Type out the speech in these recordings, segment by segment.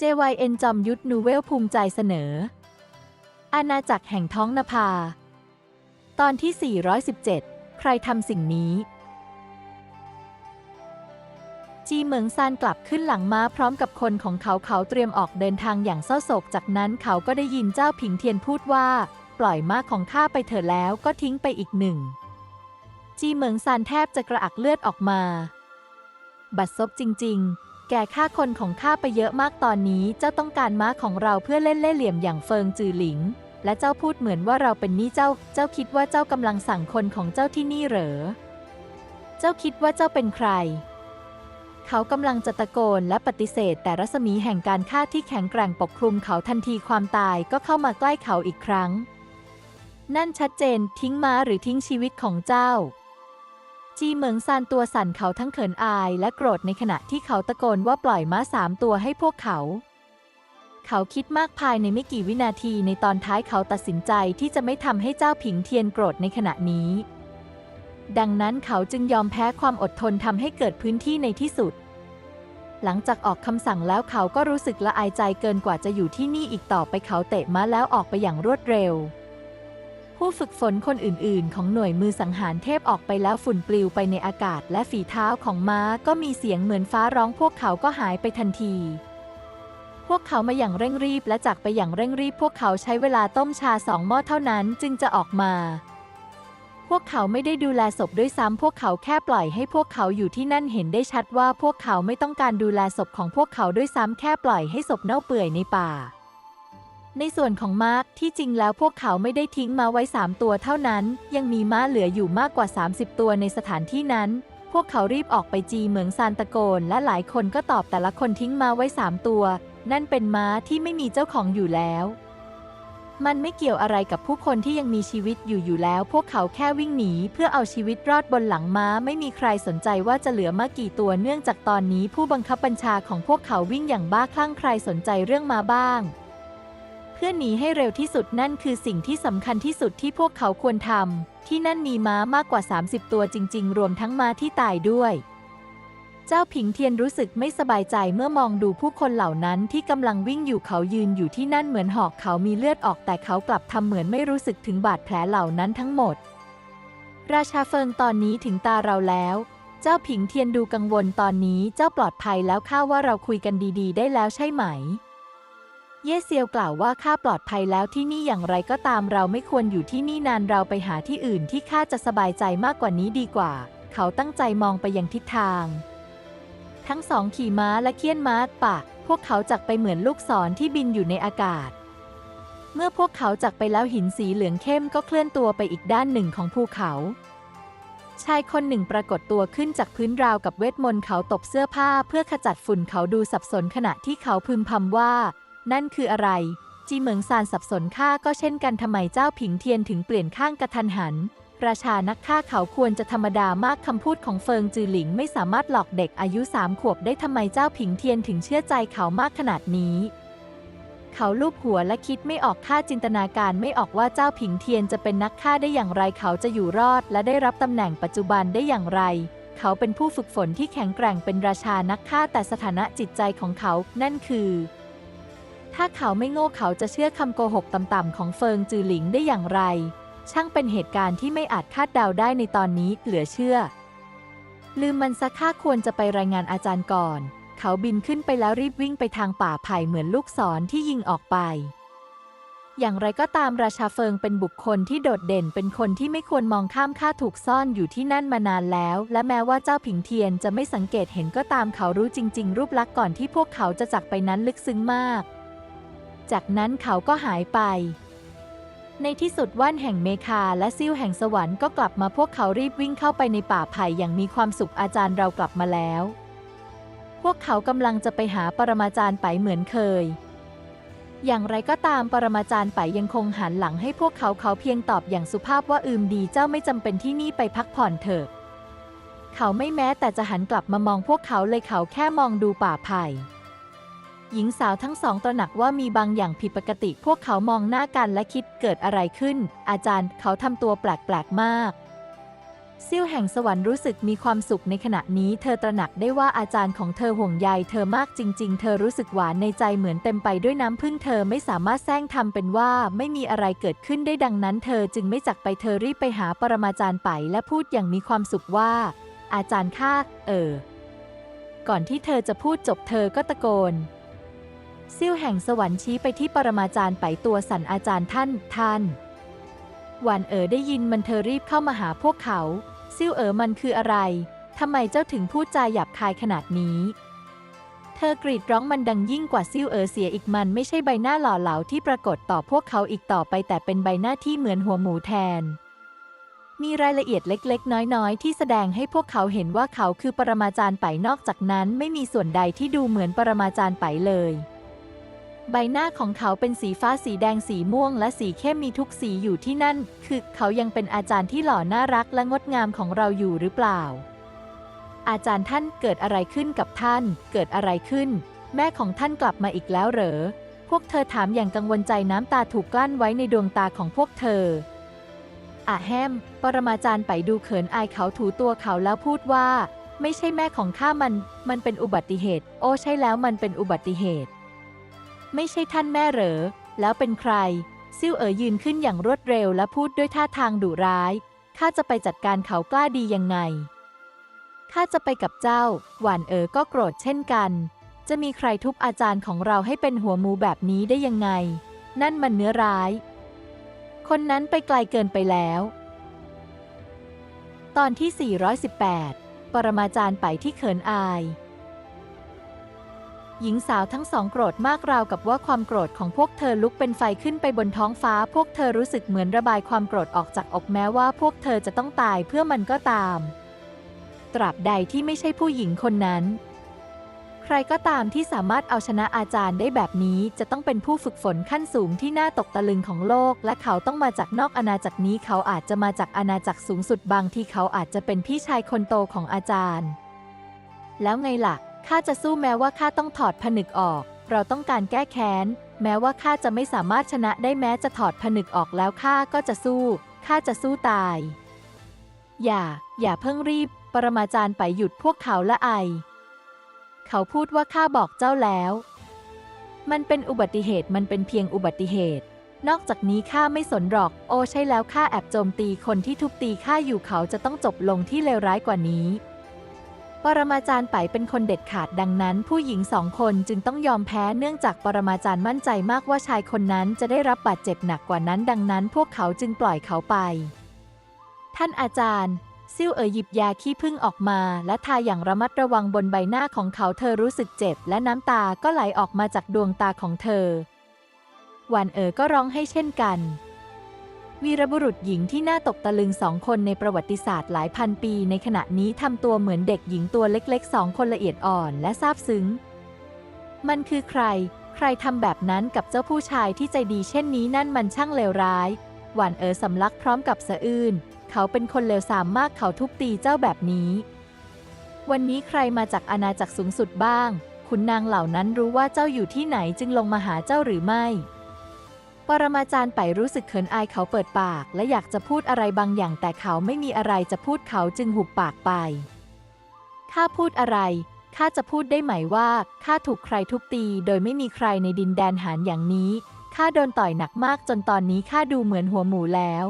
JYN จอมยุทธนูเวลภูมิใจเสนอ อาณาจักรแห่งท้องนภา ตอนที่ 417 ใครทำสิ่งนี้ จีเหมิงซานกลับขึ้นหลังม้าพร้อมกับคนของเขาเขาเตรียมออกเดินทางอย่างเศร้าโศก จากนั้นเขาก็ได้ยินเจ้าผิงเทียนพูดว่า ปล่อยม้าของข้าไปเถอะแล้วก็ทิ้งไปอีกหนึ่ง จีเหมิงซานแทบจะกระอักเลือดออกมา บัดซบจริง ๆ แกฆ่าคนของข้าไปเยอะมากตอนนี้เจ้าต้องการม้าของเราเพื่อเล่นเล่ห์เหลี่ยมอย่างเฟิงจือหลิง และเจ้าพูดเหมือนว่าเราเป็นหนี้เจ้า เจ้าคิดว่าเจ้ากำลังสั่งคนของเจ้าที่นี่เหรอ เจ้าคิดว่าเจ้าเป็นใคร เขากำลังจะตะโกนและปฏิเสธ แต่รัศมีแห่งการฆ่าที่แข็งแกร่งปกคลุมเขาทันทีความตายก็เข้ามาใกล้เขาอีกครั้ง นั่นชัดเจนทิ้งม้าหรือทิ้งชีวิตของเจ้า จีเหมิงซานตัวสั่นเขาทั้งเขินอายและโกรธในขณะที่เขาตะโกนว่าปล่อยม้าสามตัวให้พวกเขา เขาคิดมากภายในไม่กี่วินาทีในตอนท้ายเขาตัดสินใจที่จะไม่ทำให้เจ้าผิงเทียนโกรธในขณะนี้ ดังนั้นเขาจึงยอมแพ้ความอดทนทำให้เกิดพื้นที่ในที่สุด หลังจากออกคำสั่งแล้วเขาก็รู้สึกละอายใจเกินกว่าจะอยู่ที่นี่อีกต่อไปเขาเตะม้าแล้วออกไปอย่างรวดเร็ว ผู้ฝึกฝนคนอื่นๆ ของหน่วยมือสังหารเทพออกไปแล้วฝุ่นปลิวไปในอากาศและฝีเท้าของม้าก็มีเสียงเหมือนฟ้าร้องพวกเขาก็หายไปทันที พวกเขามาอย่างเร่งรีบและจากไปอย่างเร่งรีบ พวกเขาใช้เวลาต้มชาสองหม้อเท่านั้นจึงจะออกมา พวกเขาไม่ได้ดูแลศพด้วยซ้ำพวกเขาแค่ปล่อยให้พวกเขาอยู่ที่นั่นเห็นได้ชัดว่าพวกเขาไม่ต้องการดูแลศพของพวกเขาด้วยซ้ำแค่ปล่อยให้ศพเน่าเปื่อยในป่า ในส่วนของม้าที่จริงแล้วพวกเขาไม่ได้ทิ้งม้าไว้ 3 ตัวเท่านั้น ยังมีม้าเหลืออยู่มากกว่า 30 ตัวในสถานที่นั้น พวกเขารีบออกไปจีเหมืองซานตะโกน และหลายคนก็ตอบแต่ละคนทิ้งม้าไว้ 3 ตัว นั่นเป็นม้าที่ไม่มีเจ้าของอยู่แล้ว มันไม่เกี่ยวอะไรกับผู้คนที่ยังมีชีวิตอยู่อยู่แล้ว พวกเขาแค่วิ่งหนีเพื่อเอาชีวิตรอดบนหลังม้าไม่มีใครสนใจว่าจะเหลือมากี่ตัวเนื่องจากตอนนี้ผู้บังคับบัญชาของพวกเขาวิ่งอย่างบ้าคลั่งใครสนใจเรื่องม้าบ้าง พื่อหนีให้เร็วที่สุดนั่นคือสิ่งที่สำคัญที่สุดที่พวกเขาควรทำที่นั่นมีม้ามากกว่า 30 ตัวจริง ๆ รวมทั้งม้าที่ตายด้วย เจ้าผิงเทียนรู้สึกไม่สบายใจเมื่อมองดูผู้คนเหล่านั้นที่กำลังวิ่งอยู่เขายืนอยู่ที่นั่นเหมือนหอกเขามีเลือดออกแต่เขากลับทำเหมือนไม่รู้สึกถึงบาดแผลเหล่านั้นทั้งหมด ราชาเฟิงตอนนี้ถึงตาเราแล้วเจ้าผิงเทียนดูกังวลตอนนี้เจ้าปลอดภัยแล้วข้าว่าเราคุยกันดี ๆ ได้แล้วใช่ไหม เย่เซียวกล่าวว่าข้าปลอดภัยแล้วที่นี่อย่างไรก็ตามเราไม่ควรอยู่ที่นี่นานเราไปหาที่อื่นที่ข้าจะสบายใจมากกว่านี้ดีกว่า เขาตั้งใจมองไปยังทิศทาง ทั้งสองขี่ม้าและเคี่ยนม้าปากพวกเขาจักไปเหมือนลูกศรที่บินอยู่ในอากาศ เมื่อพวกเขาจักไปแล้วหินสีเหลืองเข้มก็เคลื่อนตัวไปอีกด้านหนึ่งของภูเขาชายคนหนึ่งปรากฏตัวขึ้นจากพื้นราวกับเวทมนต์เขาตบเสื้อผ้าเพื่อขจัดฝุ่นเขาดูสับสนขณะที่เขาพึมพำว่า นั่นคืออะไร จีเหมิงซานสับสนข้าก็เช่นกันทำไมเจ้าผิงเทียนถึงเปลี่ยนข้างกระทันหัน ราชานักฆ่าเขาควรจะธรรมดามากคำพูดของเฟิงจือหลิงไม่สามารถหลอกเด็กอายุสามขวบได้ทำไมเจ้าผิงเทียนถึงเชื่อใจเขามากขนาดนี้เขาลูบหัวและคิดไม่ออกค่าจินตนาการไม่ออกว่าเจ้าผิงเทียนจะเป็นนักฆ่าได้อย่างไรเขาจะอยู่รอด และได้รับตำแหน่งปัจจุบันได้อย่างไร เขาเป็นผู้ฝึกฝนที่แข็งแกร่งเป็นราชานักฆ่าแต่สถานะจิตใจของเขา นั่นคือ ถ้าเขาไม่โง่เขาจะเชื่อคำโกหกต่ำๆของเฟิงจือหลิงได้อย่างไร ช่างเป็นเหตุการณ์ที่ไม่อาจคาดเดาได้ในตอนนี้เหลือเชื่อ ลืมมันซะข้าควรจะไปรายงานอาจารย์ก่อน เขาบินขึ้นไปแล้วรีบวิ่งไปทางป่าไผ่เหมือนลูกศรที่ยิงออกไป อย่างไรก็ตามราชาเฟิงเป็นบุคคลที่โดดเด่นเป็นคนที่ไม่ควรมองข้ามค่าถูกซ่อนอยู่ที่นั่นมานานแล้ว และแม้ว่าเจ้าผิงเทียนจะไม่สังเกตเห็นก็ตามเขารู้จริง ๆ รูปลักษณ์ก่อนที่พวกเขาจะจากไปนั้นลึกซึ้งมาก จากนั้นเขาก็หายไป ในที่สุดว่านแห่งเมคาและซิ่วแห่งสวรรค์ก็กลับมาพวกเขารีบวิ่งเข้าไปในป่าไผ่อย่างมีความสุขอาจารย์เรากลับมาแล้ว พวกเขากำลังจะไปหาปรมาจารย์ไปเหมือนเคย อย่างไรก็ตามปรมาจารย์ไปยังคงหันหลังให้พวกเขาเขาเพียงตอบอย่างสุภาพว่าอืมดีเจ้าไม่จำเป็นที่นี่ไปพักผ่อนเถอะ เขาไม่แม้แต่จะหันกลับมามองพวกเขาเลยเขาแค่มองดูป่าไผ่ หญิงสาวทั้งสองตระหนักว่ามีบางอย่างผิดปกติ พวกเขามองหน้ากันและคิดเกิดอะไรขึ้น อาจารย์เขาทำตัวแปลกๆมากซิ่วแห่งสวรรค์รู้สึกมีความสุขในขณะนี้เธอตระหนักได้ว่าอาจารย์ของเธอห่วงใยเธอมากจริง ๆ เธอรู้สึกหวานในใจเหมือนเต็มไปด้วยน้ำพึ่งเธอไม่สามารถแซงทำเป็นว่าไม่มีอะไรเกิดขึ้นได้ดังนั้น เธอจึงไม่จักไปเธอรีบไปหาปรมาจารย์ไปและพูดอย่างมีความสุขว่า อาจารย์ข้าเออ ก่อนที่เธอจะพูดจบเธอก็ตะโกน ซิ่วแห่งสวรรค์ชี้ไปที่ปรมาจารย์ไปตัวสันอาจารย์ท่านท่านหวานเอ๋อได้ยินมันเธอรีบเข้ามาหาพวกเขาซิ่วเอ๋อมันคืออะไรทำไมเจ้าถึงพูดจาหยาบคายขนาดนี้ เธอกรีดร้องมันดังยิ่งกว่าซิ่วเอ๋อเสียอีกมันไม่ใช่ใบหน้าหล่อเหลาที่ปรากฏต่อพวกเขาอีกต่อไป แต่เป็นใบหน้าที่เหมือนหัวหมูแทน มีรายละเอียดเล็ก ๆ น้อย ๆ ที่แสดงให้พวกเขาเห็นว่าเขาคือปรมาจารย์ไปนอกจากนั้น ไม่มีส่วนใดที่ดูเหมือนปรมาจารย์ไปเลย ใบหน้าของเขาเป็นสีฟ้าสีแดงสีม่วง และสีเข้มมีทุกสีอยู่ที่นั่น คือเขายังเป็นอาจารย์ที่หล่อน่ารักและงดงามของเราอยู่หรือเปล่า อาจารย์ท่านเกิดอะไรขึ้นกับท่าน เกิดอะไรขึ้น แม่ของท่านกลับมาอีกแล้วเหรอ พวกเธอถามอย่างกังวลใจน้ำตาถูกกลั้นไว้ในดวงตาของพวกเธออะแฮม ปรมาจารย์ไปดูเขินอายเขาถูตัวเขาแล้วพูดว่า ไม่ใช่แม่ของข้ามัน มันเป็นอุบัติเหตุ โอ้ใช่แล้วมันเป็นอุบัติเหตุ ไม่ใช่ท่านแม่เหรอ แล้วเป็นใคร ซิ่วเอ๋อยืนขึ้นอย่างรวดเร็วและพูดด้วยท่าทางดุร้าย ข้าจะไปจัดการเขากล้าดียังไง ข้าจะไปกับเจ้า หวานเอ๋อก็โกรธเช่นกัน จะมีใครทุบอาจารย์ของเราให้เป็นหัวมูแบบนี้ได้ยังไง นั่นมันเนื้อร้าย คนนั้นไปไกลเกินไปแล้ว ตอนที่ 418 ปรมาจารย์ไปที่เขินอาย หญิงสาวทั้งสองโกรธมากราวกับว่าความโกรธของพวกเธอลุกเป็นไฟขึ้นไปบนท้องฟ้า พวกเธอรู้สึกเหมือนระบายความโกรธออกจากอกแม้ว่าพวกเธอจะต้องตายเพื่อมันก็ตาม ตราบใดที่ไม่ใช่ผู้หญิงคนนั้น ใครก็ตามที่สามารถเอาชนะอาจารย์ได้แบบนี้จะต้องเป็นผู้ฝึกฝนขั้นสูงที่น่าตกตะลึงของโลก และเขาต้องมาจากนอกอาณาจักรนี้ เขาอาจจะมาจากอาณาจักรสูงสุดบางที่เขาอาจจะเป็นพี่ชายคนโตของอาจารย์ แล้วไงล่ะ ข้าจะสู้แม้ว่าข้าต้องถอดผนึกออก เราต้องการแก้แค้น แม้ว่าข้าจะไม่สามารถชนะได้แม้จะถอดผนึกออกแล้วข้าก็จะสู้ ข้าจะสู้ตาย อย่า อย่าเพิ่งรีบ ปรมาจารย์ไปหยุดพวกเขาละไอ เขาพูดว่าข้าบอกเจ้าแล้ว มันเป็นอุบัติเหตุ มันเป็นเพียงอุบัติเหตุนอกจากนี้ข้าไม่สนหรอก โอใช่แล้วข้าแอบโจมตีคนที่ทุบตีข้าอยู่เขาจะต้องจบลงที่เลวร้ายกว่านี้ ปรมาจารย์ไปเป็นคนเด็ดขาดดังนั้น ผู้หญิงสองคนจึงต้องยอมแพ้เนื่องจากปรมาจารย์มั่นใจมากว่าชายคนนั้นจะได้รับบาดเจ็บหนักกว่านั้นดังนั้น พวกเขาจึงปล่อยเขาไป ท่านอาจารย์ ซิ่วเอ๋ยหยิบยาขี้ผึ้งออกมา และทาอย่างระมัดระวังบนใบหน้าของเขาเธอรู้สึกเจ็บ และน้ำตาก็ไหลออกมาจากดวงตาของเธอหวานเอ๋อก็ร้องให้เช่นกัน วีรบุรุษหญิงที่น่าตกตะลึงสองคนในประวัติศาสตร์หลายพันปีในขณะนี้ทำตัวเหมือนเด็กหญิงตัวเล็กๆสองคนละเอียดอ่อนและซาบซึ้ง มันคือใคร ใครทำแบบนั้นกับเจ้าผู้ชายที่ใจดีเช่นนี้นั่นมันช่างเลวร้าย หวานเอ๋อสำลักพร้อมกับสะอื้น เขาเป็นคนเลวทรามมากเขาทุบตีเจ้าแบบนี้ วันนี้ใครมาจากอาณาจักรสูงสุดบ้าง ขุนนางเหล่านั้นรู้ว่าเจ้าอยู่ที่ไหนจึงลงมาหาเจ้าหรือไม่ ปรมาจารย์ไปรู้สึกเขินอายเขาเปิดปาก และอยากจะพูดอะไรบางอย่างแต่เขาไม่มีอะไรจะพูดเขาจึงหุบปากไป ข้าพูดอะไร ข้าจะพูดได้ไหมว่าข้าถูกใครทุบตีโดยไม่มีใครในดินแดนหานอย่างนี้ ข้าโดนต่อยหนักมากจนตอนนี้ข้าดูเหมือนหัวหมูแล้ว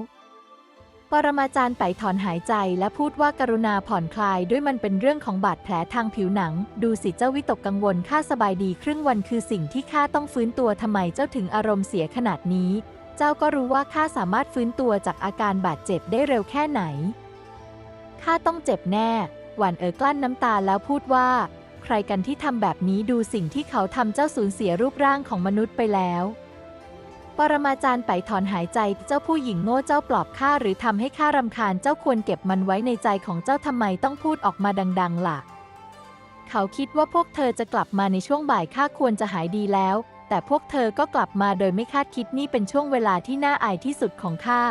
ปรมาจารย์ไปถอนหายใจและพูดว่ากรุณาผ่อนคลายด้วยมันเป็นเรื่องของบาดแผลทางผิวหนัง ดูสิเจ้าวิตกกังวลข้าสบายดีครึ่งวันคือสิ่งที่ข้าต้องฟื้นตัวทำไมเจ้าถึงอารมณ์เสียขนาดนี้ เจ้าก็รู้ว่าข้าสามารถฟื้นตัวจากอาการบาดเจ็บได้เร็วแค่ไหนข้าต้องเจ็บแน่ หวานเอ๋อกลั้นน้ำตาแล้วพูดว่า ใครกันที่ทำแบบนี้ดูสิ่งที่เขาทำเจ้าสูญเสียรูปร่างของมนุษย์ไปแล้ว ปรมาจารย์ไปถอนหายใจ เจ้าผู้หญิงโง่เจ้าปลอบข้าหรือทำให้ข้ารำคาญเจ้าควรเก็บมันไว้ในใจของเจ้าทำไมต้องพูดออกมาดัง ๆ ล่ะ เขาคิดว่าพวกเธอจะกลับมาในช่วงบ่ายข้าควรจะหายดีแล้ว แต่พวกเธอก็กลับมาโดยไม่คาดคิดนี่เป็นช่วงเวลาที่น่าอายที่สุดของข้า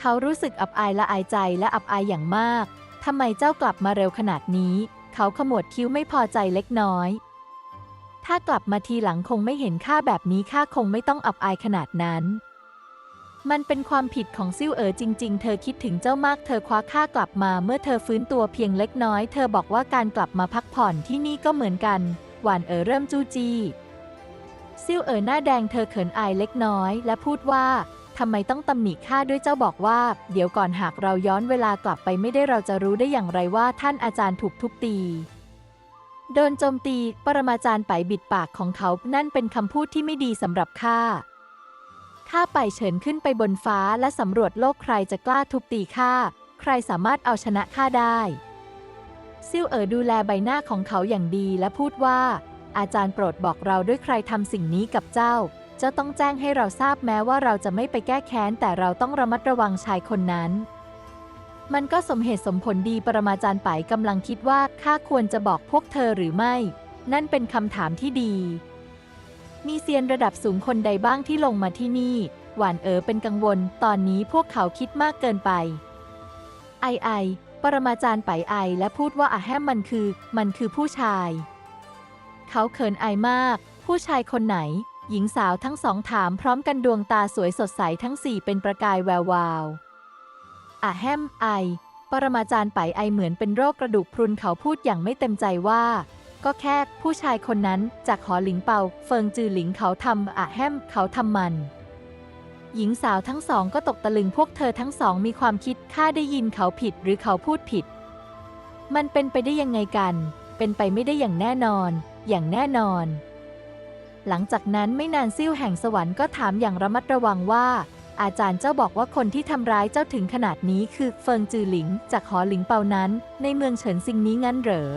เขารู้สึกอับอายละอายใจและอับอายอย่างมากทำไมเจ้ากลับมาเร็วขนาดนี้ เขาขมวดคิ้วไม่พอใจเล็กน้อย ถ้ากลับมาทีหลังคงไม่เห็นข้าแบบนี้ข้าคงไม่ต้องอับอายขนาดนั้น มันเป็นความผิดของซิ่วเอ๋อจริง ๆ เธอคิดถึงเจ้ามากเธอคว้าค่ากลับมาเมื่อเธอฟื้นตัวเพียงเล็กน้อย เธอบอกว่าการกลับมาพักผ่อนที่นี่ก็เหมือนกัน หวานเอ๋อเริ่มจู้จี้ซิ่วเอ๋อหน้าแดงเธอเขินอายเล็กน้อย และพูดว่าทำไมต้องตำหนิข้าด้วยเจ้าบอกว่า เดี๋ยวก่อนหากเราย้อนเวลากลับไปไม่ได้เราจะรู้ได้อย่างไรว่าท่านอาจารย์ถูกทุบตี โดนโจมตี ปรมาจารย์ไปบิดปากของเขา นั่นเป็นคำพูดที่ไม่ดีสำหรับข้า ข้าไปเฉินขึ้นไปบนฟ้าและสำรวจโลกใครจะกล้าทุบตีข้า ใครสามารถเอาชนะข้าได้ ซิ่วเอ๋อดูแลใบหน้าของเขาอย่างดีและพูดว่า อาจารย์โปรดบอกเราด้วยใครทำสิ่งนี้กับเจ้า เจ้าต้องแจ้งให้เราทราบแม้ว่าเราจะไม่ไปแก้แค้นแต่เราต้องระมัดระวังชายคนนั้น มันก็สมเหตุสมผลดีปรมาจารย์ไปกำลังคิดว่าข้าควรจะบอกพวกเธอหรือไม่ นั่นเป็นคำถามที่ดี มีเซียนระดับสูงคนใดบ้างที่ลงมาที่นี่ หวานเอ๋อเป็นกังวล ตอนนี้พวกเขาคิดมากเกินไป ไอไอ ปรมาจารย์ไปไอ และพูดว่าอาแฮมมันคือ มันคือผู้ชาย เขาเขินอายมาก ผู้ชายคนไหน หญิงสาวทั้งสองถามพร้อมกันดวงตาสวยสดใสทั้งสี่เป็นประกายแวววาว อาแฮมไอ ปรมาจารย์ไปไอเหมือนเป็นโรคกระดูกพรุนเขาพูดอย่างไม่เต็มใจว่า ก็แค่ผู้ชายคนนั้นจากหอหลิงเปา เฟิงจือหลิงเขาทำอะแฮมเขาทำมัน หญิงสาวทั้งสองก็ตกตะลึงพวกเธอทั้งสองมีความคิดข้าได้ยินเขาผิดหรือเขาพูดผิด มันเป็นไปได้ยังไงกัน เป็นไปไม่ได้อย่างแน่นอน อย่างแน่นอนหลังจากนั้นไม่นานซิ่วแห่งสวรรค์ก็ถามอย่างระมัดระวังว่า อาจารย์เจ้าบอกว่าคนที่ทำร้ายเจ้าถึงขนาดนี้คือเฟิงจือหลิง จากหอหลิงเปานั้น ในเมืองเฉินซิงนี้งั้นเหรอ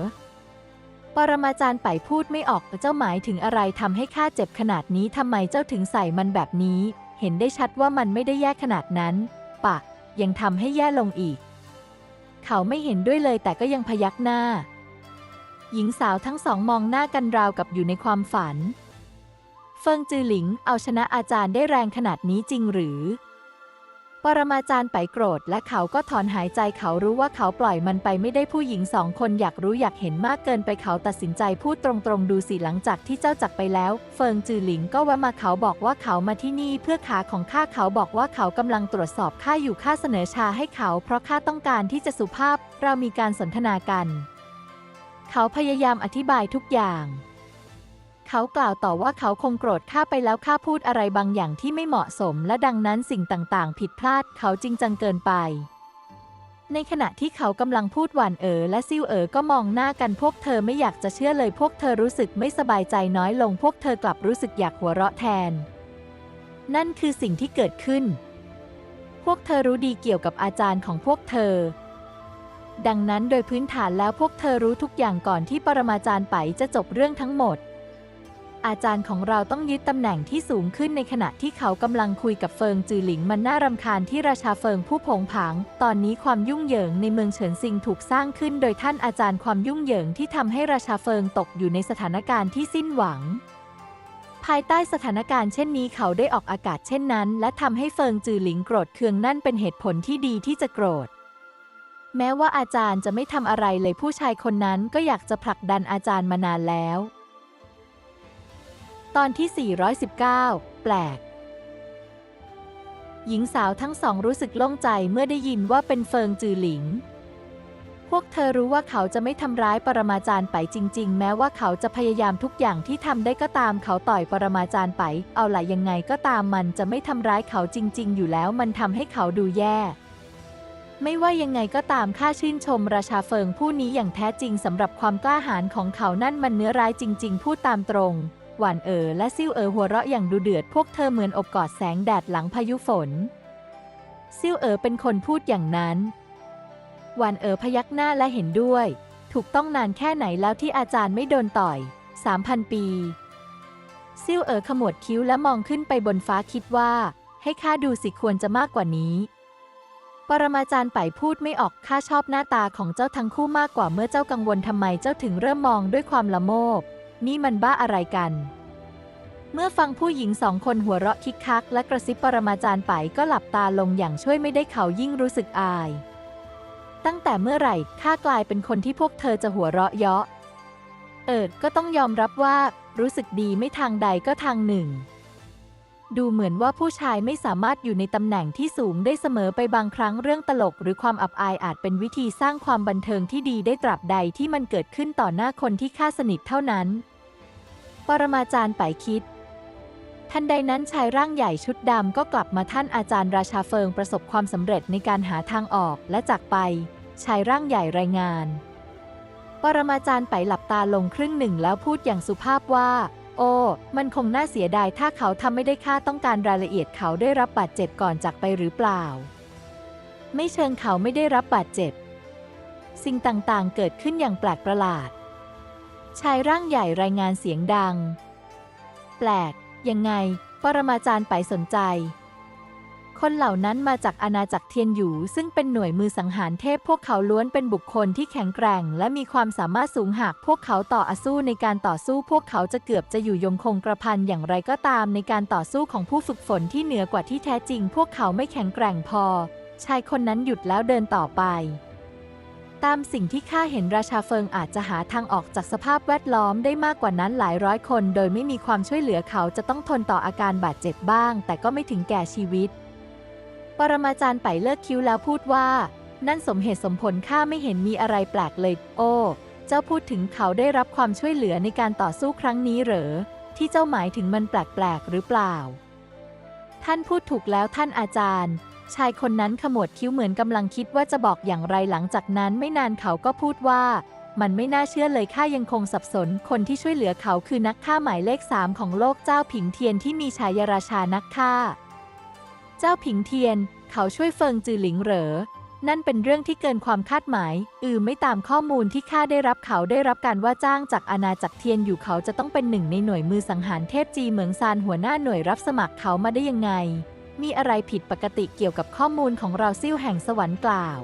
ปรมาจารย์ไปพูดไม่ออกเจ้าหมายถึงอะไรทำให้ข้าเจ็บขนาดนี้ทำไมเจ้าถึงใส่มันแบบนี้ เห็นได้ชัดว่ามันไม่ได้แย่ขนาดนั้น ปะ ยังทำให้แย่ลงอีก เขาไม่เห็นด้วยเลยแต่ก็ยังพยักหน้า หญิงสาวทั้งสองมองหน้ากันราวกับอยู่ในความฝัน ฟิงจือหลิงเอาชนะอาจารย์ได้แรงขนาดนี้จริงหรือ ปรมาจารย์ไปโกรธและเขาก็ถอนหายใจเขารู้ว่าเขาปล่อยมันไปไม่ได้ผู้หญิงสองคนอยากรู้อยากเห็นมากเกินไปเขาตัดสินใจพูดตรงๆดูสิหลังจากที่เจ้าจักไปแล้ว เฟิงจือหลิงก็แวะมาเขาบอกว่าเขามาที่นี่เพื่อขาของข้าเขาบอกว่าเขากำลังตรวจสอบข้าอยู่ข้าเสนอชาให้เขาเพราะข้าต้องการที่จะสุภาพ เรามีการสนทนากัน เขาพยายามอธิบายทุกอย่าง เขากล่าวต่อว่าเขาคงโกรธข้าไปแล้วข้าพูดอะไรบางอย่างที่ไม่เหมาะสม และดังนั้นสิ่งต่างๆ ผิดพลาดเขาจริงจังเกินไป ในขณะที่เขากำลังพูดหวานเอ๋อและซิ่วเอ๋อก็มองหน้ากันพวกเธอไม่อยากจะเชื่อเลยพวกเธอรู้สึกไม่สบายใจน้อยลง พวกเธอกลับรู้สึกอยากหัวเราะแทน นั่นคือสิ่งที่เกิดขึ้น พวกเธอรู้ดีเกี่ยวกับอาจารย์ของพวกเธอดังนั้นโดยพื้นฐานแล้วพวกเธอรู้ทุกอย่างก่อนที่ปรมาจารย์ไปจะจบเรื่องทั้งหมด อาจารย์ของเราต้องยึดตำแหน่งที่สูงขึ้นในขณะที่เขากำลังคุยกับเฟิงจือหลิงมันน่ารำคาญที่ราชาเฟิงผู้ผงผาง ตอนนี้ความยุ่งเหยิงในเมืองเฉินซิงถูกสร้างขึ้น โดยท่านอาจารย์ความยุ่งเหยิงที่ทำให้ราชาเฟิงตกอยู่ในสถานการณ์ที่สิ้นหวัง ภายใต้สถานการณ์เช่นนี้เขาได้ออกอากาศเช่นนั้น และทำให้เฟิงจือหลิงโกรธเคืองนั่นเป็นเหตุผลที่ดีที่จะโกรธแม้ว่าอาจารย์จะไม่ทำอะไรเลยผู้ชายคนนั้นก็อยากจะผลักดันอาจารย์มานานแล้ว ตอนที่ 419 แปลก หญิงสาวทั้งสองรู้สึกโล่งใจเมื่อได้ยินว่าเป็นเฟิงจือหลิง พวกเธอรู้ว่าเขาจะไม่ทำร้ายปรมาจารย์ไปจริง ๆ แม้ว่าเขาจะพยายามทุกอย่างที่ทำได้ก็ตามเขาต่อยปรมาจารย์ไป เอาล่ะยังไงก็ตามมันจะไม่ทำร้ายเขาจริง ๆ อยู่แล้วมันทำให้เขาดูแย่ไม่ว่ายังไงก็ตามข้าชื่นชมราชาเฟิงผู้นี้อย่างแท้จริงสำหรับความกล้าหาญของเขานั่นมันเนื้อร้ายจริง ๆ พูดตามตรง หวานเอ๋อและซิ่วเอ๋อหัวเราะอย่างดูเดือดพวกเธอเหมือนอบกอดแสงแดดหลังพายุฝน ซิ่วเอ๋อเป็นคนพูดอย่างนั้น หวานเอ๋อพยักหน้าและเห็นด้วย ถูกต้องนานแค่ไหนแล้วที่อาจารย์ไม่โดนต่อย3,000ปี ซิ่วเอ๋อขมวดคิ้วและมองขึ้นไปบนฟ้าคิดว่า ให้ข้าดูสิควรจะมากกว่านี้ ปรมาจารย์ไปพูดไม่ออกข้าชอบหน้าตาของเจ้าทั้งคู่มากกว่าเมื่อเจ้ากังวลทำไมเจ้าถึงเริ่มมองด้วยความละโมบ นี่มันบ้าอะไรกัน เมื่อฟังผู้หญิงสองคนหัวเราะคิกคัก และกระซิบปรมาจารย์ไปก็หลับตาลงอย่างช่วยไม่ได้เขายิ่งรู้สึกอาย ตั้งแต่เมื่อไหร่ข้ากลายเป็นคนที่พวกเธอจะหัวเราะเยาะ เอิดก็ต้องยอมรับว่า รู้สึกดีไม่ทางใดก็ทางหนึ่ง ดูเหมือนว่าผู้ชายไม่สามารถอยู่ในตำแหน่งที่สูงได้เสมอไปบางครั้งเรื่องตลก หรือความอับอายอาจเป็นวิธีสร้างความบันเทิงที่ดีได้ตราบใดที่มันเกิดขึ้นต่อหน้าคนที่ข้าสนิทเท่านั้น ปรมาจารย์ไปคิด ทันใดนั้นชายร่างใหญ่ชุดดำก็กลับมาท่านอาจารย์ราชาเฟิงประสบความสำเร็จในการหาทางออกและจากไปชายร่างใหญ่รายงาน ปรมาจารย์ไปหลับตาลงครึ่งหนึ่งแล้วพูดอย่างสุภาพว่า โอ้ มันคงน่าเสียดายถ้าเขาทำไม่ได้ค่าต้องการรายละเอียดเขาได้รับบาดเจ็บก่อนจากไปหรือเปล่า ไม่เชิงเขาไม่ได้รับบาดเจ็บ สิ่งต่างๆ เกิดขึ้นอย่างแปลกประหลาด ชายร่างใหญ่รายงานเสียงดัง แปลก ยังไง ปรมาจารย์ไปสนใจ คนเหล่านั้นมาจากอาณาจักรเทียนหยูซึ่งเป็นหน่วยมือสังหารเทพพวกเขาล้วนเป็นบุคคลที่แข็งแกร่ง และมีความสามารถสูงหากพวกเขาต่อสู้ในการต่อสู้พวกเขาจะเกือบจะอยู่ยงคงกระพันอย่างไรก็ตามในการต่อสู้ของผู้ฝึกฝนที่เหนือกว่าที่แท้จริง พวกเขาไม่แข็งแกร่งพอ ชายคนนั้นหยุดแล้วเดินต่อไป ตามสิ่งที่ข้าเห็นราชาเฟิงอาจจะหาทางออกจากสภาพแวดล้อมได้มากกว่านั้นหลายร้อยคน โดยไม่มีความช่วยเหลือเขาจะต้องทนต่ออาการบาดเจ็บบ้าง แต่ก็ไม่ถึงแก่ชีวิต ปรมาจารย์ไปเลิกคิ้วแล้วพูดว่า นั่นสมเหตุสมผลข้าไม่เห็นมีอะไรแปลกเลย โอ้ เจ้าพูดถึงเขาได้รับความช่วยเหลือในการต่อสู้ครั้งนี้เหรอ ที่เจ้าหมายถึงมันแปลกๆหรือเปล่า ท่านพูดถูกแล้วท่านอาจารย์ ชายคนนั้นขมวดคิ้วเหมือนกำลังคิดว่าจะบอกอย่างไรหลังจากนั้นไม่นานเขาก็พูดว่า มันไม่น่าเชื่อเลยข้ายังคงสับสน คนที่ช่วยเหลือเขาคือนักฆ่าหมายเลขสามของโลกเจ้าผิงเทียนที่มีฉายาราชานักฆ่า เจ้าผิงเทียน เขาช่วยเฟิงจือหลิงเหรอนั่นเป็นเรื่องที่เกินความคาดหมาย อือไม่ตามข้อมูลที่ข้าได้รับเขาได้รับการว่าจ้างจากอาณาจักรเทียนอยู่เขาจะต้องเป็นหนึ่งในหน่วยมือสังหารเทพจีเหมืองซานหัวหน้าหน่วยรับสมัครเขามาได้ยังไง มีอะไรผิดปกติเกี่ยวกับข้อมูลของเราซิ่วแห่งสวรรค์กล่าว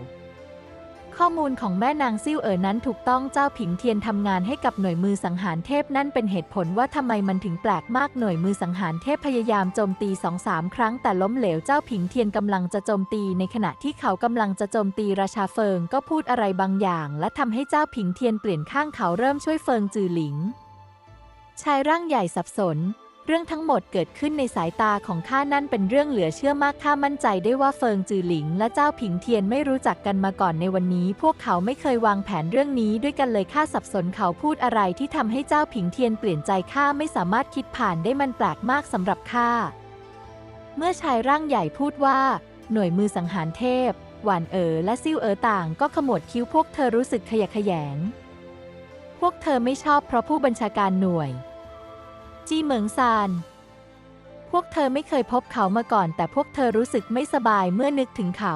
ข้อมูลของแม่นางซิ่วเอ๋อนั้นถูกต้องเจ้าผิงเทียนทำงานให้กับหน่วยมือสังหารเทพนั่นเป็นเหตุผลว่าทำไมมันถึงแปลกมากหน่วยมือสังหารเทพพยายามโจมตีสองสามครั้งแต่ล้มเหลวเจ้าผิงเทียนกำลังจะโจมตี ในขณะที่เขากำลังจะโจมตีราชาเฟิงก็พูดอะไรบางอย่าง และทำให้เจ้าผิงเทียนเปลี่ยนข้างเขาเริ่มช่วยเฟิงจือหลิงชายร่างใหญ่สับสน รื่องทั้งหมดเกิดขึ้นในสายตาของข้านั่นเป็นเรื่องเหลือเชื่อมากข้ามั่นใจได้ว่าเฟิงจือหลิง และเจ้าผิงเทียนไม่รู้จักกันมาก่อนในวันนี้ พวกเขาไม่เคยวางแผนเรื่องนี้ด้วยกันเลยข้าสับสนเขาพูดอะไรที่ทำให้เจ้าผิงเทียนเปลี่ยนใจข้าไม่สามารถคิดผ่านได้มันแปลกมากสำหรับข้าเมื่อชายร่างใหญ่พูดว่า หน่วยมือสังหารเทพ หวานเอ๋อและซิ่วเอ๋อต่าง ก็ขมวดคิ้วพวกเธอรู้สึกขยะแขยง พวกเธอไม่ชอบเพราะผู้บัญชาการหน่วย จีเหมิงซาน พวกเธอไม่เคยพบเขามาก่อน แต่พวกเธอรู้สึกไม่สบายเมื่อนึกถึงเขา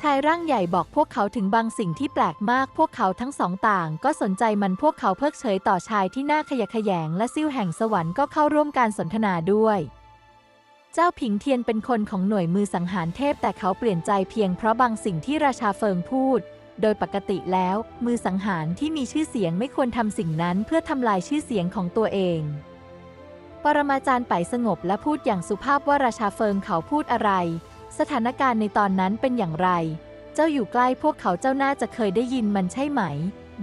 ชายร่างใหญ่บอกพวกเขาถึงบางสิ่งที่แปลกมาก พวกเขาทั้งสองต่าง ก็สนใจมันพวกเขาเพิกเฉยต่อชายที่หน่าขยะแขยง และซิ่วแห่งสวรรค์ก็เข้าร่วมการสนทนาด้วยเจ้าผิงเทียนเป็นคนของหน่วยมือสังหารเทพแต่เขาเปลี่ยนใจเพียงเพราะบางสิ่งที่ราชาเฟิงพูด โดยปกติแล้ว มือสังหารที่มีชื่อเสียงไม่ควรทำสิ่งนั้นเพื่อทำลายชื่อเสียงของตัวเอง ปรมาจารย์ไปสงบและพูดอย่างสุภาพว่าราชาเฟิงเขาพูดอะไร สถานการณ์ในตอนนั้นเป็นอย่างไร เจ้าอยู่ใกล้พวกเขาเจ้าน่าจะเคยได้ยินมันใช่ไหม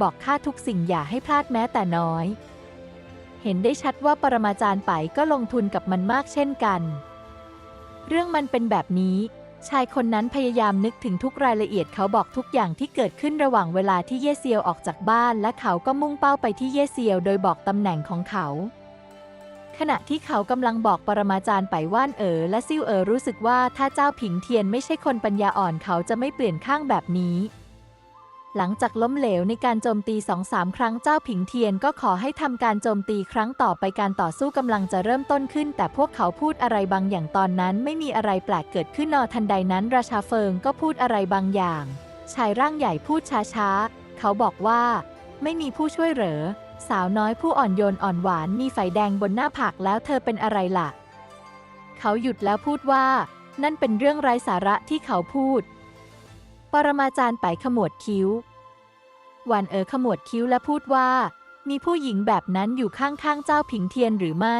บอกข้าทุกสิ่งอย่าให้พลาดแม้แต่น้อย เห็นได้ชัดว่าปรมาจารย์ไปก็ลงทุนกับมันมากเช่นกัน เรื่องมันเป็นแบบนี้ ชายคนนั้นพยายามนึกถึงทุกรายละเอียดเขาบอกทุกอย่างที่เกิดขึ้นระหว่างเวลาที่เย่เซียวออกจากบ้าน และเขาก็มุ่งเป้าไปที่เย่เซียวโดยบอกตำแหน่งของเขา ขณะที่เขากำลังบอกปรมาจารย์ไปว่านเอ๋อและซิ่วเอ๋อรู้สึกว่าถ้าเจ้าผิงเทียนไม่ใช่คนปัญญาอ่อนเขาจะไม่เปลี่ยนข้างแบบนี้ หลังจากล้มเหลวในการโจมตีสองสามครั้งเจ้าผิงเทียนก็ขอให้ทำการโจมตีครั้งต่อไปการต่อสู้กำลังจะเริ่มต้นขึ้น แต่พวกเขาพูดอะไรบางอย่างตอนนั้นไม่มีอะไรแปลกเกิดขึ้นนอทันใดนั้น ราชาเฟิงก็พูดอะไรบางอย่าง ชายร่างใหญ่พูดช้าๆ เขาบอกว่า ไม่มีผู้ช่วยเหรอ สาวน้อยผู้อ่อนโยนอ่อนหวานมีไฟแดงบนหน้าผากแล้วเธอเป็นอะไรล่ะ เขาหยุดแล้วพูดว่า นั่นเป็นเรื่องไร้สาระที่เขาพูด ปรมาจารย์ไปขมวดคิ้ววานเอ๋อขมวดคิ้วและพูดว่า มีผู้หญิงแบบนั้นอยู่ข้างๆเจ้าผิงเทียนหรือไม่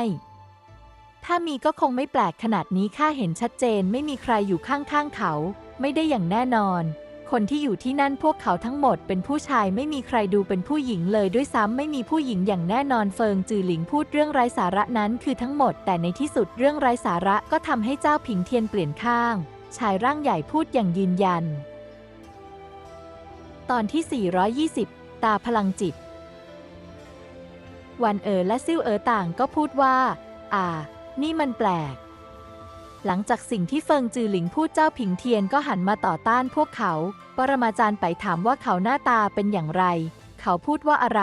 ถ้ามีก็คงไม่แปลกขนาดนี้ข้าเห็นชัดเจนไม่มีใครอยู่ข้างๆเขา ไม่ได้อย่างแน่นอนคคนที่อยู่ที่นั่นพวกเขาทั้งหมดเป็นผู้ชายไม่มีใครดูเป็นผู้หญิงเลยด้วยซ้ำไม่มีผู้หญิงอย่างแน่นอนเฟิงจือหลิงพูดเรื่องไร้สาระนั้นคือทั้งหมด แต่ในที่สุดเรื่องไร้สาระก็ทำให้เจ้าผิงเทียนเปลี่ยนข้างชายร่างใหญ่พูดอย่างยืนยัน ตอนที่ 420 ตาพลังจิต วันเอ๋อและซิ่วเอ๋อต่างก็พูดว่า อ่า นี่มันแปลก หลังจากสิ่งที่เฟิงจือหลิงพูดเจ้าผิงเทียนก็หันมาต่อต้านพวกเขา ปรมาจารย์ไปถามว่าเขาหน้าตาเป็นอย่างไร เขาพูดว่าอะไร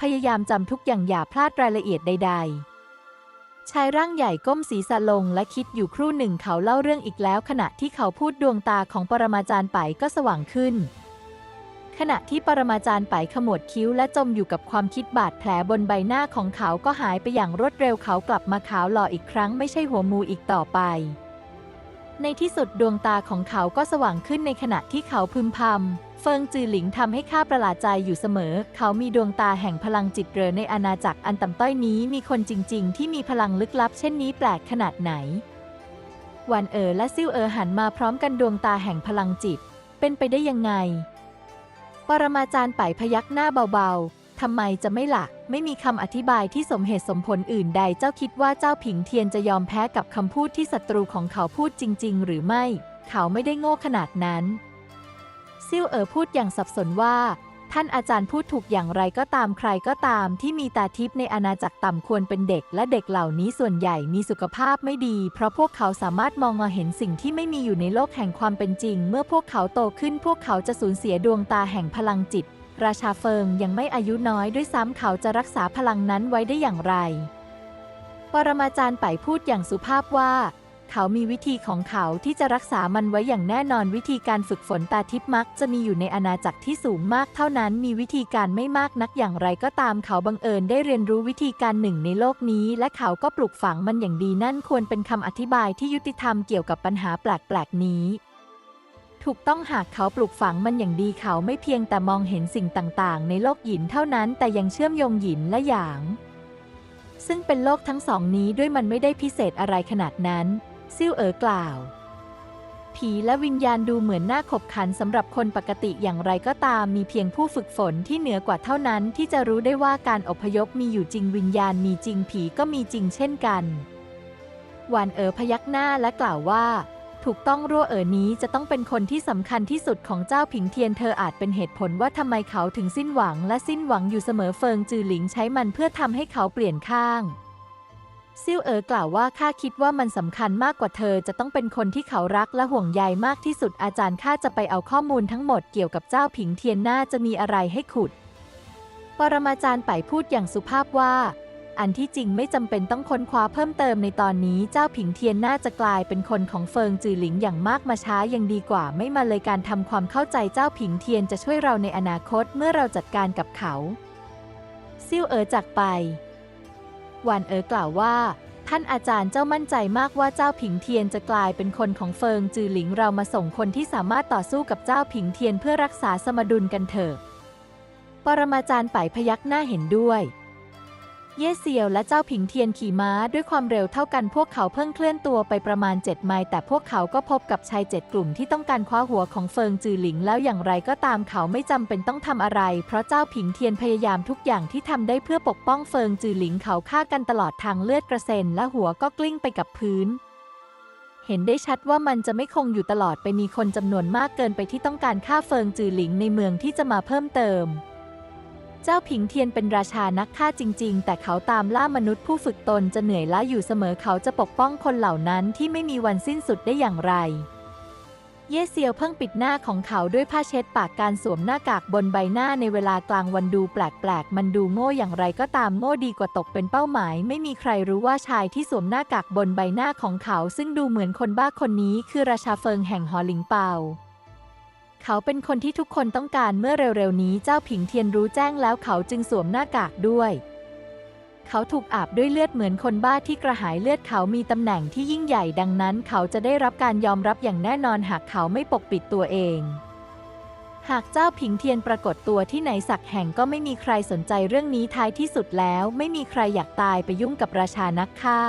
พยายามจำทุกอย่างอย่าพลาดรายละเอียดใด ๆชายร่างใหญ่ก้มศีรษะลงและคิดอยู่ครู่หนึ่งเขาเล่าเรื่องอีกแล้ว ขณะที่เขาพูดดวงตาของปรมาจารย์ไปก็สว่างขึ้น ขณะที่ปรมาจารย์ไปขมวดคิ้วและจมอยู่กับความคิดบาดแผลบนใบหน้าของเขาก็หายไปอย่างรวดเร็วเขากลับมาขาวหล่ออีกครั้งไม่ใช่หัวมูอีกต่อไป ในที่สุดดวงตาของเขาก็สว่างขึ้นในขณะที่เขาพึมพำเฟิงจือหลิงทำให้ข้าประหลาดใจอยู่เสมอ เขามีดวงตาแห่งพลังจิตเรอในอาณาจักรอันต่ำต้อยนี้มีคนจริง ๆ ที่มีพลังลึกลับ เช่นนี้แปลกขนาดไหนหวันเอ๋อและซิ่วเอ๋อหันมาพร้อมกันดวงตาแห่งพลังจิต เป็นไปได้ยังไง ปรมาจารย์ไปพยักหน้าเบาๆ ทำไมจะไม่ล่ะ ไม่มีคำอธิบายที่สมเหตุสมผลอื่นใด เจ้าคิดว่าเจ้าผิงเทียนจะยอมแพ้กับคำพูดที่ศัตรูของเขาพูดจริง ๆ หรือไม่ เขาไม่ได้โง่ขนาดนั้น ซิ่วเอ๋อพูดอย่างสับสนว่า ท่านอาจารย์พูดถูกอย่างไรก็ตามใครก็ตามที่มีตาทิพย์ในอาณาจักรต่ำควรเป็นเด็ก และเด็กเหล่านี้ส่วนใหญ่มีสุขภาพไม่ดี เพราะพวกเขาสามารถมองมาเห็นสิ่งที่ไม่มีอยู่ในโลกแห่งความเป็นจริง เมื่อพวกเขาโตขึ้นพวกเขาจะสูญเสียดวงตาแห่งพลังจิต ราชาเฟิงยังไม่อายุน้อยด้วยซ้ำเขาจะรักษาพลังนั้นไว้ได้อย่างไร ปรมาจารย์ไปพูดอย่างสุภาพว่า เขามีวิธีของเขาที่จะรักษามันไว้อย่างแน่นอนวิธีการฝึกฝนตาทิพมักจะมีอยู่ในอาณาจักรที่สูงมากเท่านั้นมีวิธีการไม่มากนักอย่างไรก็ตามเขาบังเอิญได้เรียนรู้วิธีการหนึ่งในโลกนี้ และเขาก็ปลูกฝังมันอย่างดีนั่นควรเป็นคำอธิบายที่ยุติธรรมเกี่ยวกับปัญหาแปลกๆนี้ถูกต้องหากเขาปลูกฝังมันอย่างดีเขาไม่เพียงแต่มองเห็นสิ่งต่างๆ ในโลกหยินเท่านั้นแต่ยังเชื่อมโยงหยินและหยาง ซึ่งเป็นโลกทั้งสองนี้ด้วยมันไม่ได้พิเศษอะไรขนาดนั้น ซิ่วเอ๋อกล่าว ผีและวิญญาณดูเหมือนน่าขบขันสำหรับคนปกติอย่างไรก็ตามมีเพียงผู้ฝึกฝนที่เหนือกว่าเท่านั้นที่จะรู้ได้ว่าการอพยพมีอยู่จริงวิญญาณมีจริงผีก็มีจริงเช่นกันหวานเอ๋อพยักหน้าและกล่าวว่า ถูกต้องรั่วเอ๋อนี้จะต้องเป็นคนที่สำคัญที่สุดของเจ้าผิงเทียนเธออาจเป็นเหตุผลว่าทำไมเขาถึงสิ้นหวังและสิ้นหวังอยู่เสมอเฟิงจือหลิงใช้มันเพื่อทำให้เขาเปลี่ยนข้าง ซิ่วเอ๋อกล่าวว่าข้าคิดว่ามันสำคัญมากกว่าเธอจะต้องเป็นคนที่เขารักและห่วงใยมากที่สุดอาจารย์ข้าจะไปเอาข้อมูลทั้งหมดเกี่ยวกับเจ้าผิงเทียนน่าจะมีอะไรให้ขุด ปรมาจารย์ไปพูดอย่างสุภาพว่า อันที่จริงไม่จำเป็นต้องค้นคว้าเพิ่มเติมในตอนนี้เจ้าผิงเทียนน่าจะกลายเป็นคนของเฟิงจือหลิงอย่างมากมาช้ายังดีกว่า ไม่มาเลยการทำความเข้าใจเจ้าผิงเทียนจะช่วยเราในอนาคตเมื่อเราจัดการกับเขา ซิ่วเอ๋อจากไป หวานเอ๋อกล่าวว่า ท่านอาจารย์เจ้ามั่นใจมากว่าเจ้าผิงเทียนจะกลายเป็นคนของเฟิงจือหลิงเรามาส่งคนที่สามารถต่อสู้กับเจ้าผิงเทียนเพื่อรักษาสมดุลกันเถอะ ปรมาจารย์ไปพยักหน้าเห็นด้วย เย่เซียวและเจ้าผิงเทียนขี่ม้าด้วยความเร็วเท่ากันพวกเขาเพิ่งเคลื่อนตัวไปประมาณ 7 ไมล์แต่พวกเขาก็พบกับชายเจ็ดกลุ่มที่ต้องการคว้าหัวของเฟิงจือหลิงแล้วอย่างไรก็ตามเขาไม่จำเป็นต้องทำอะไร เพราะเจ้าผิงเทียนพยายามทุกอย่างที่ทำได้เพื่อปกป้องเฟิงจือหลิงเขาฆ่ากันตลอดทางเลือดกระเซ็นและหัวก็กลิ้งไปกับพื้นเห็นได้ชัดว่ามันจะไม่คงอยู่ตลอดไปมีคนจำนวนมากเกินไปที่ต้องการฆ่าเฟิงจือหลิงในเมืองที่จะมาเพิ่มเติม จ้าผิงเทียนเป็นราชานักฆ่าจริง ๆ แต่เขาตามล่ามนุษย์ผู้ฝึกตนจะเหนื่อยล้าอยู่เสมอเขาจะปกป้องคนเหล่านั้นที่ไม่มีวันสิ้นสุดได้อย่างไร เย่เซียวเพิ่งปิดหน้าของเขาด้วยผ้าเช็ดปากการสวมหน้ากากบนใบหน้าในเวลากลางวันดูแปลกๆ มันดูโง่อย่างไรก็ตามโง่ดีกว่าตกเป็นเป้าหมาย ไม่มีใครรู้ว่าชายที่สวมหน้ากากบนใบหน้าของเขา ซึ่งดูเหมือนคนบ้าคนนี้คือราชาเฟิงแห่งหอหลิงเปา เขาเป็นคนที่ทุกคนต้องการเมื่อเร็วๆนี้เจ้าผิงเทียนรู้แจ้งแล้วเขาจึงสวมหน้ากากด้วย เขาถูกอาบด้วยเลือดเหมือนคนบ้าที่กระหายเลือดเขามีตำแหน่งที่ยิ่งใหญ่ดังนั้น เขาจะได้รับการยอมรับอย่างแน่นอนหากเขาไม่ปกปิดตัวเอง หากเจ้าผิงเทียนปรากฏตัวที่ไหนสักแห่งก็ไม่มีใครสนใจเรื่องนี้ท้ายที่สุดแล้ว ไม่มีใครอยากตายไปยุ่งกับราชานักฆ่า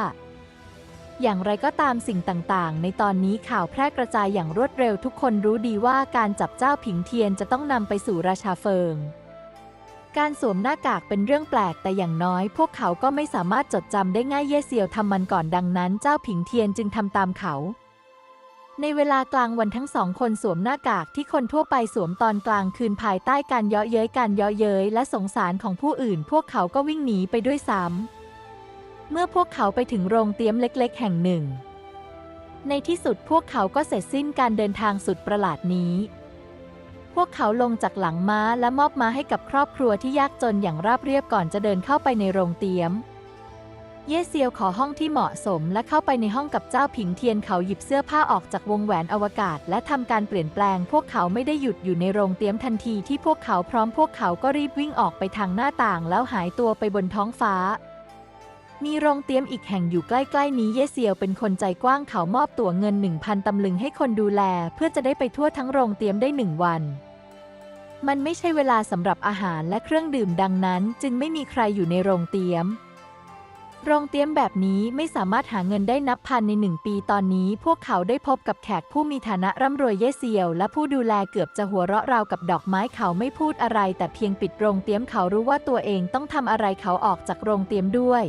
อย่างไรก็ตามสิ่งต่างๆ ในตอนนี้ข่าวแพร่กระจายอย่างรวดเร็วทุกคนรู้ดีว่าการจับเจ้าผิงเทียนจะต้องนำไปสู่ราชาเฟิง การสวมหน้ากากเป็นเรื่องแปลกแต่อย่างน้อย พวกเขาก็ไม่สามารถจดจำได้ง่ายเย่เซียวทำมันก่อนดังนั้น เจ้าผิงเทียนจึงทำตามเขา ในเวลากลางวันทั้งสองคนสวมหน้ากากที่คนทั่วไปสวมตอนกลางคืนภายใต้การเยาะเย้ยการเยาะเย้ยและสงสารของผู้อื่น พวกเขาก็วิ่งหนีไปด้วยซ้ำ เมื่อพวกเขาไปถึงโรงเตรียมเล็กๆ แห่งหนึ่ง ในที่สุดพวกเขาก็เสร็จสิ้นการเดินทางสุดประหลาดนี้ พวกเขาลงจากหลังม้าและมอบม้าให้กับครอบครัวที่ยากจนอย่างราบเรียบก่อนจะเดินเข้าไปในโรงเตรียม เย่เซียวขอห้องที่เหมาะสมและเข้าไปในห้องกับเจ้าผิงเทียนเขาหยิบเสื้อผ้าออกจากวงแหวนอวกาศ และทำการเปลี่ยนแปลง พวกเขาไม่ได้หยุดอยู่ในโรงเตรียมทันทีที่พวกเขาพร้อมพวกเขาก็รีบวิ่งออกไปทางหน้าต่าง แล้วหายตัวไปบนท้องฟ้า มีโรงเตรียมอีกแห่งอยู่ใกล้ๆนี้เย่เซียวเป็นคนใจกว้างเขามอบตั๋วเงิน 1,000 ตำลึงให้คนดูแล เพื่อจะได้ไปทั่วทั้งโรงเตรียมได้หนึ่งวัน มันไม่ใช่เวลาสำหรับอาหารและเครื่องดื่มดังนั้น จึงไม่มีใครอยู่ในโรงเตรียม โรงเตรียมแบบนี้ไม่สามารถหาเงินได้นับพันในหนึ่งปีตอนนี้ พวกเขาได้พบกับแขกผู้มีฐานะร่ำรวยเย่เซียว และผู้ดูแลเกือบจะหัวเราะราวกับดอกไม้เขาไม่พูดอะไร แต่เพียงปิดโรงเตรียมเขารู้ว่าตัวเองต้องทำอะไรเขาออกจากโรงเตรียมด้วย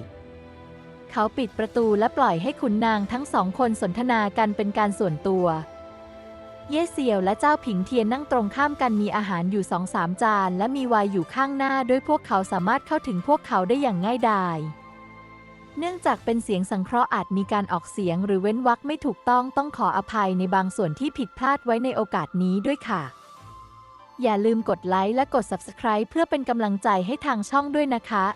เขาปิดประตูและปล่อยให้ขุนนางทั้งสองคนสนทนากันเป็นการส่วนตัว เย่เซียวและเจ้าผิงเทียนนั่งตรงข้ามกันมีอาหารอยู่สองสามจานและมีไวน์อยู่ข้างหน้าด้วยพวกเขาสามารถเข้าถึงพวกเขาได้อย่างง่ายดายเนื่องจากเป็นเสียงสังเคราะห์อาจมีการออกเสียงหรือเว้นวรรคไม่ถูกต้องต้องขออภัยในบางส่วนที่ผิดพลาดไว้ในโอกาสนี้ด้วยค่ะ อย่าลืมกดไลค์และกด Subscribe เพื่อเป็นกำลังใจให้ทางช่องด้วยนะคะ